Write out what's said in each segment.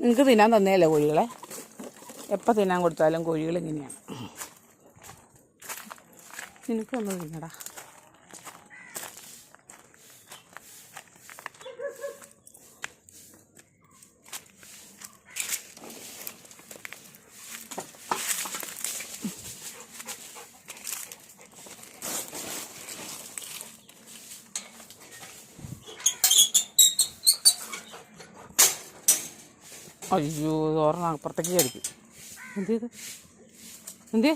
നിങ്ങൾക്ക് തിന്നാൻ തന്നെയല്ലേ കോഴികളെ? എപ്പോൾ തിന്നാൻ കൊടുത്താലും കോഴികൾ ഇങ്ങനെയാണ്. നിനക്കൊന്ന് തിന്നടാ. അയ്യോ ഓർമ്മ അപ്പുറത്തേക്ക് കടിക്കും എന്ത് ചെയ്ത് എന്ത്?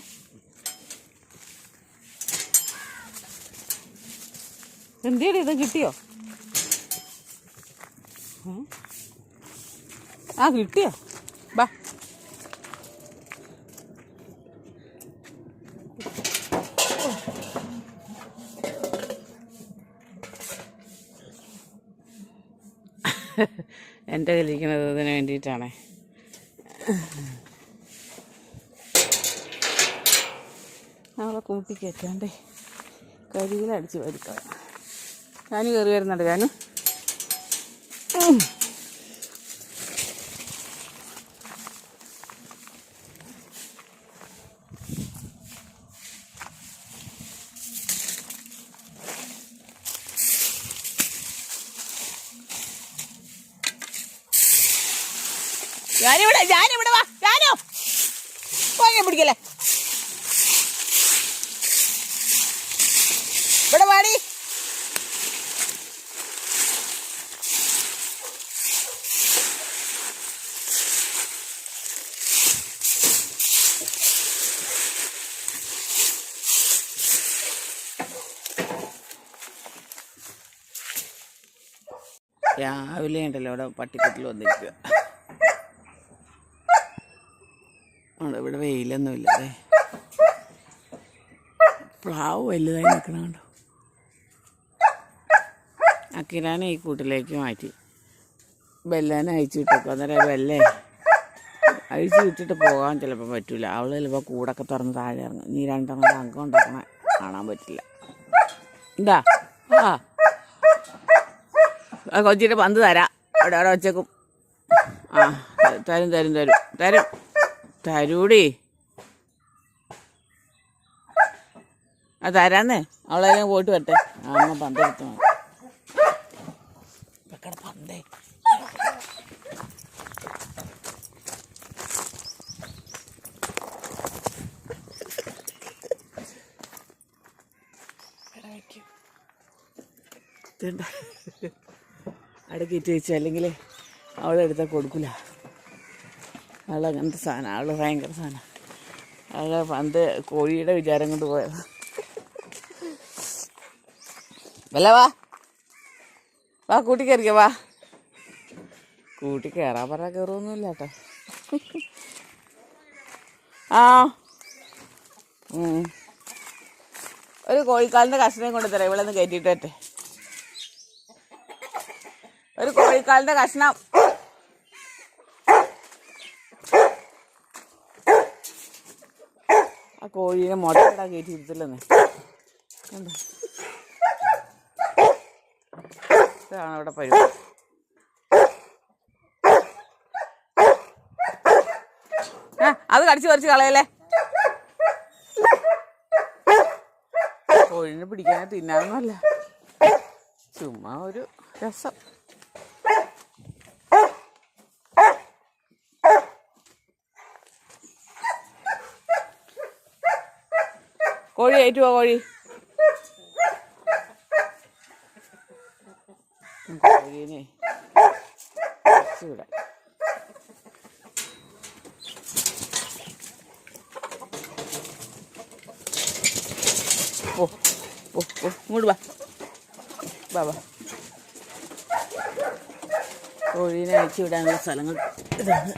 എന്തിയടി ഇത്? കിട്ടിയോ. ആ കിട്ടിയോ? ബാ. എന്റെ കയ്യിലിരിക്കുന്നത് ഇതിന് വേണ്ടിയിട്ടാണേ. നമ്മളെ കൂട്ടി കയറ്റാണ്ടേ കരിയിലടിച്ച് വരുത്താം ഞാൻ കയറി വരുന്നുണ്ട് ഞാനും ഞാനിവിടെ ഞാനിവിടെ വാ ഞാനോ. പോയി പിടിക്കല്ലേ? ഇവിടെ വാടി. രാവിലെ ഉണ്ടല്ലോ അവിടെ പട്ടിക്കുട്ടിൽ വന്നിരിക്കുക അവിടെ ഇവിടെ വെയിലൊന്നുമില്ല അതെ പ്ലാവ് വലുതായി നിൽക്കണ കണ്ടോ? അക്കിരാനെ ഈ കൂട്ടിലേക്ക് മാറ്റി. ബെല്ലാനെ അയച്ചു വിട്ടേക്കും. അന്നേരം ബെല്ലേ അഴിച്ചു വിട്ടിട്ട് പോകാൻ ചിലപ്പോൾ പറ്റൂല. അവൾ ചിലപ്പോൾ കൂടൊക്കെ തുറന്ന് താഴെ ഇറങ്ങും. നീ രണ്ടെണ്ണം അങ്കം ഉണ്ടാക്കണ കാണാൻ പറ്റില്ല. എന്താ ആ. കൊച്ചിട്ട് പന്ത് തരാം. അവിടെ അവിടെ വച്ചേക്കും. ആ തരും തരും തരും. തരും. തരൂടി. ആ തരാന്നേ. അവളെ പോയിട്ട് വരട്ടെ. അമ്മ പന്ത് എടുത്തു മതി വെക്കട പന്തേ. അടുക്കിട്ട് വെച്ചു അല്ലെങ്കിൽ അവളെടുത്താൽ കൊടുക്കില്ല അവൾ അങ്ങനത്തെ സാധനം അയാൾ ഭയങ്കര സാധനം. അയാൾ പന്ത് കോഴിയുടെ വിചാരം കൊണ്ട് പോയത്. വല്ല വാ. വാ കൂട്ടി കയറിക്ക വാ. കൂട്ടി കയറാൻ പറഞ്ഞാൽ കയറൊന്നുമില്ല കേട്ടോ. ആ. ഒരു കോഴിക്കാലിന്റെ കഷ്ണം കൊണ്ട് തരാം ഇവിടെ നിന്ന് കയറ്റിയിട്ട് ഒരു കോഴിക്കാലിന്റെ കഷ്ണം. കോഴീനെ മുട്ടയിടാൻ കയറ്റി ഇരുത്തില്ലെന്ന് കണ്ടോ? ഇതാണ് ഇവിടെ പരിപാടി. അത് കടിച്ചു പറിച്ച് കളയല്ലേ? കോഴിനെ പിടിക്കാൻ തിന്നാനൊന്നുമല്ല. ചുമ്മാ ഒരു രസം. കോഴി ഏറ്റുവാ കോഴി കോഴീനെ വിടാം ഓ ഓ ഓ ഇങ്ങോട്ട് വാ വാ വാ കോഴീനെ അയച്ചു വിടാനുള്ള സ്ഥലങ്ങൾ ഇതാണ്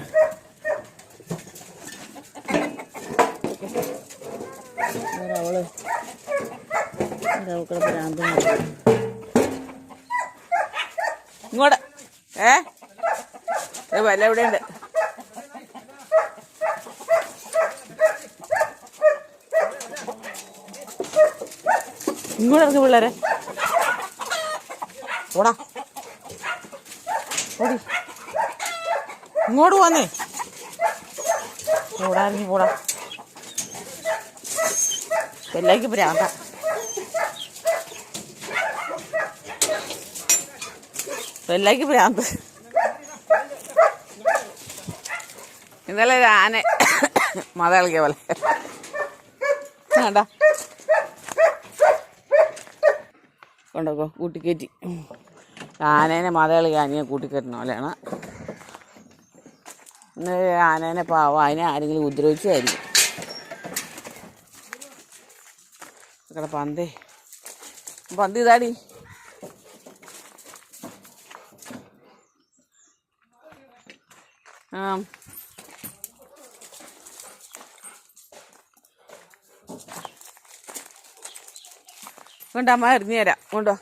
അവൾ ഇങ്ങോട്ട്. ഏ? എവിടെയുണ്ട് ഇങ്ങോട്ട് ഇറങ്ങി പിള്ളേരെ. ഓടാ. ഓടി. ഇങ്ങോട്ട് പോന്നേ ഓടാ ഇറങ്ങി കൂടാ വെള്ളയ്ക്ക് പ്രാന്ത. വെള്ളയ്ക്ക് പ്രാന്ത. ഇന്നലെ ഒരു ആന മത കളിക്കുക പോലെ. വേണ്ട. കൊണ്ടോക്കോ കൂട്ടിക്കയറ്റി ആനേനെ മത കളിക്കുക ആനയെ കൂട്ടിക്കയറ്റണ പോലെയാണ് ഇന്ന് ആനേനെ പാവം അതിനെ ആരെങ്കിലും ഉപദ്രവിച്ചായിരിക്കും ഇവിടെ పంది పంది దాడి കൊണ്ടമ്മ എറിഞ്ഞു തരാം. കൊണ്ടോ.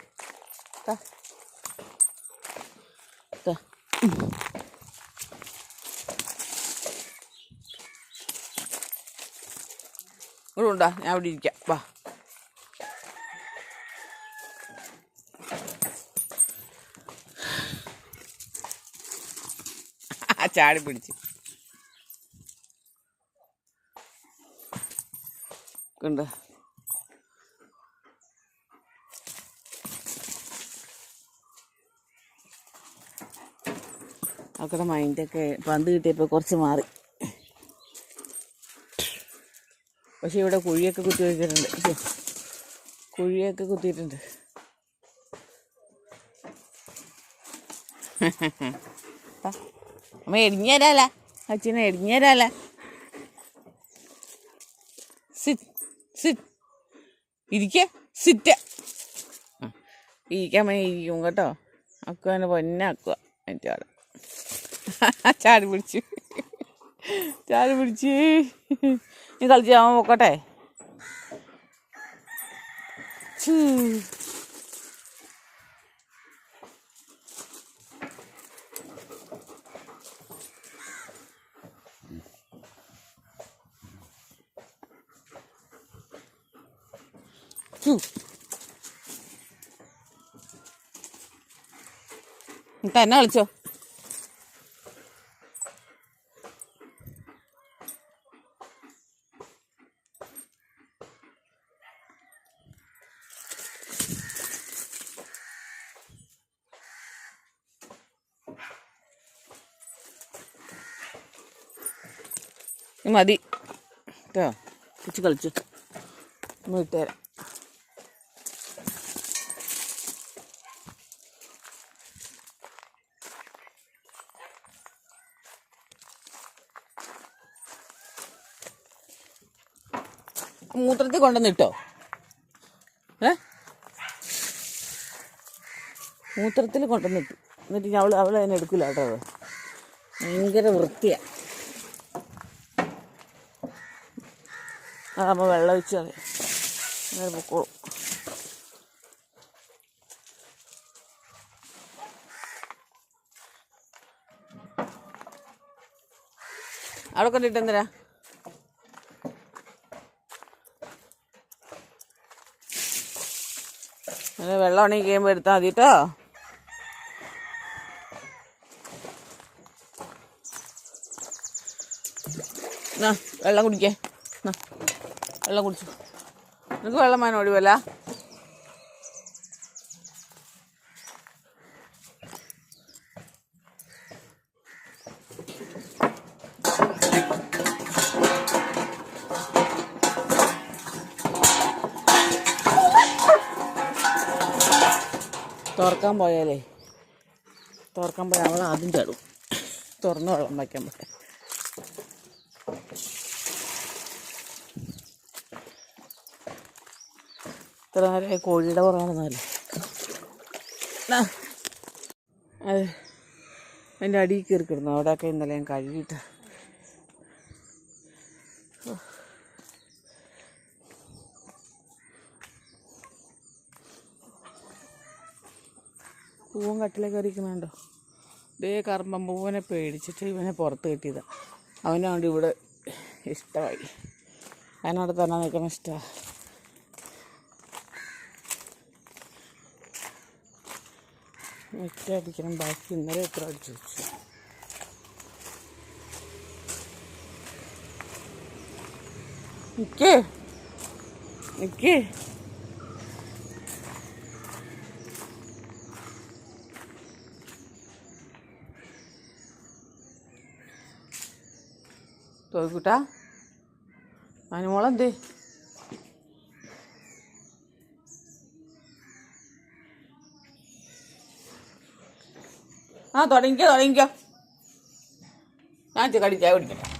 ഇവിടെ ഉണ്ടോ ഞാൻ അവിടെ ഇരിക്കാം. വാ. ചാടി പിടിച്ച്. കണ്ടോ? അവക്കടെ മൈൻഡൊക്കെ പന്ത് കിട്ടിയപ്പോൾ കുറച്ച് മാറി. പക്ഷെ ഇവിടെ കുഴിയൊക്കെ കുത്തി വെച്ചിട്ടുണ്ട്. കുഴിയൊക്കെ കുത്തിയിട്ടുണ്ട്. ആ, അമ്മ എടിഞ്ഞു തരാല അച്ഛനെ എടിഞ്ഞു തരാല സിറ്റ് സിറ്റ്. ഇരിക്ക സിറ്റ്. ഇരിക്കാൻ വേണ്ടി ഇരിക്കും കേട്ടോ. അക്കുവനെ പൊന്നാക്കുക എന്റെ അവിടെ ചാടി പിടിച്ചു. ചാടി പിടിച്ച്. നീ കളിച്ച് അവൻ തന്നെ വിളിച്ചോ? മതി. കേട്ടോ? കുച്ച് കളിച്ചു. ഒന്ന് മൂത്രത്തിൽ കൊണ്ടുവന്നിട്ടോ ഏ? മൂത്രത്തിൽ കൊണ്ടുവന്നിട്ടു എന്നിട്ട് ഞാൻ അവൾ അവളെ എടുക്കില്ല കേട്ടോ അത്. ഭയങ്കര വൃത്തിയാണ് അതാകുമ്പോൾ വെള്ളം ഒഴിച്ച് കളയും. അങ്ങനെ പൊക്കോളും. അവിടെ കൊണ്ടിട്ട് അങ്ങനെ വെള്ളം ഉണങ്ങി കഴിയുമ്പോൾ എടുത്താൽ മതി കേട്ടോ വെള്ളം കുടിക്കേ. വെള്ളം കുടിച്ചു. നിനക്ക് വെള്ളം വേണം ഒഴിവല്ല? തുറക്കാൻ പോയാലേ തുറക്കാൻ പോയാൽ അവൾ ആദ്യം ചാടും. തുറന്ന് വെള്ളം വയ്ക്കാൻ പോയാൽ ഇത്ര നേരം കോഴിയുടെ പുറകാണെന്നല്ലേ അത്. അതിന്റെ അടിയിൽ കയറി കിടന്നു. അവിടെയൊക്കെ ഇന്നലെ ഞാൻ കഴുകിയിട്ട് പൂവൻ കട്ടിലെ കയറിയിരിക്കുന്നുണ്ടോ? ഇതേ കർമ്മം പൂവനെ പേടിച്ചിട്ട് ഇവനെ പുറത്ത് കിട്ടിയതാണ് അവനാണ്ട് ഇവിടെ ഇഷ്ടമായി. അതിനോട് തന്നെ നിൽക്കണം ഇഷ്ടമാണ് ഒറ്റയടിക്കണം ബാക്കി ഇന്നലെ എത്ര അടിച്ചു വെച്ചു? നിക്കേ. നിക്കേ. തോൽക്കൂട്ടാ? അനുമോളെന്തേ ആ തുടങ്ങിക്കോ തുടങ്ങിക്കോ. ഞാൻ കടി ചായ കുടിക്കട്ടെ.